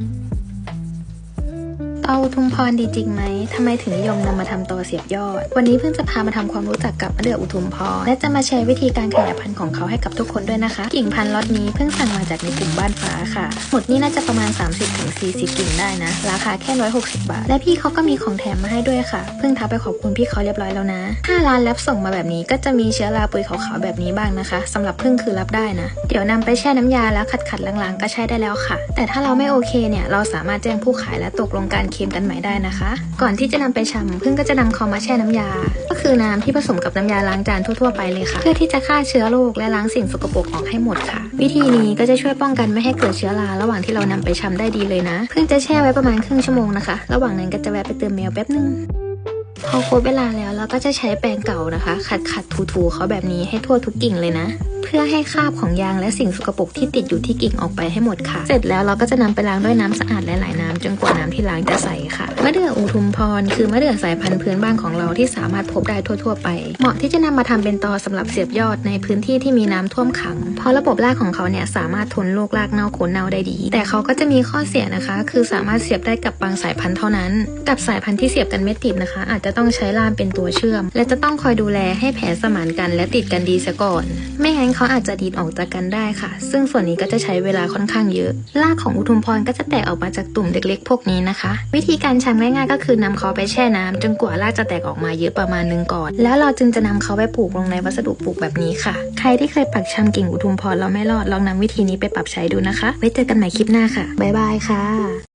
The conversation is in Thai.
Mm-hmm. ออุทุมพรดีจริงไหมทำไมถึงนิยมนำมาทำตัวเสียบยอด วันนี้เพิ่งจะพามาทำความรู้จักกับมะเดื่ออุทุมพร และจะมาแชร์วิธีการขยายพันธุ์ของเขาให้กับทุกคนด้วยนะคะ กิ่งพันธุ์ล็อตนี้เพิ่งสั่งมาจากในกลุ่มบ้านฟ้าค่ะ หมดนี้น่าจะประมาณ 30-40 กิ่งได้นะ ราคาแค่ 160 บาท และพี่เขาก็มีของแถมมาให้ด้วยค่ะ เพิ่งทักไปขอบคุณพี่เขาเรียบร้อยแล้วนะ ถ้าร้านรับส่งมาแบบนี้ก็จะมีเชื้อราปุยขาวๆแบบนี้บ้างนะคะสำหรับพึ่งคือรับได้นะ เดี๋ยวนำไปแช่น้ำยาแล้วขัดๆล้างๆก็ใช้ได้แล้วค่ะ แต่ถ้าเราไม่โอเคเนี่ยเราสามารถแจ้งผู้ขายและตกลงการเคมกันใหม่ได้นะคะ ก่อนที่จะนำไปชำพึ่งก็จะนำเขามาแช่น้ำยา ก็คือน้ำที่ผสมกับน้ำยาล้างจานทั่วๆไปเลยค่ะ เพื่อที่จะฆ่าเชื้อโรคและล้างสิ่งสกปรกออกให้หมดค่ะ วิธีนี้ก็จะช่วยป้องกันไม่ให้เกิดเชื้อราระหว่างที่เรานำไปชำได้ดีเลยนะ เพิ่งจะแช่ไว้ประมาณครึ่งชั่วโมงนะคะ ระหว่างนั้นก็จะแวะไปเติมแมวแป๊บนึงพอครบเวลาแล้วเราก็จะใช้แปรงเก่านะคะ ขัดขัดถูถูๆเขาแบบนี้ให้ทั่วทุกกิ่งเลยนะ พื่อให้คราบของยางและสิ่งสกปรกที่ติดอยู่ที่กิ่งออกไปให้หมดค่ะ เสร็จแล้วเราก็จะนำไปล้างด้วยน้ำสะอาดหลายๆน้ำจนกว่าน้ำที่ล้างจะใสค่ะมะเดื่ออุทุมพร คือมะเดื่อสายพันธุ์พื้นบ้านของเราที่สามารถพบได้ทั่ว ๆ ไป เหมาะที่จะนำมาทำเป็นตอสำหรับเสียบยอดในพื้นที่ที่มีน้ำท่วมขัง เพราะระบบรากของเขาเนี่ยสามารถทนโรครากเน่าโคนเน่าได้ดี แต่เขาก็จะมีข้อเสียนะคะ คือสามารถเสียบได้กับบางสายพันธุ์เท่านั้น กับสายพันธุ์ที่เสียบกันไม่ติดนะคะ อาจจะต้องใช้ล่ามเป็นตัวเชื่อม และจะต้องคอยดูแลให้แผลสมานกันและติดกันดีซะก่อน ไม่งั้นเขาาอาจจะดีดออกจากกันได้ค่ะ ซึ่งส่วนนี้ก็จะใช้เวลาค่อนข้างเยอะ รากของอุทุมพรก็จะแตกออกมาจากตุ่มเล็กๆ พวกนี้นะคะ วิธีการชำง่ายๆก็คือนำเขาไปแช่น้ำจนกว่ารากจะแตกออกมาเยอะประมาณนึงก่อน แล้วเราจึงจะนำเขาไปปลูกลงในวัสดุปลูกแบบนี้ค่ะ ใครที่เคยปักชำกิ่งอุทุมพรแล้วไม่รอดลองนำวิธีนี้ไปปรับใช้ดูนะคะ ไว้เจอกันใหม่คลิปหน้าค่ะบ๊ายบายค่ะ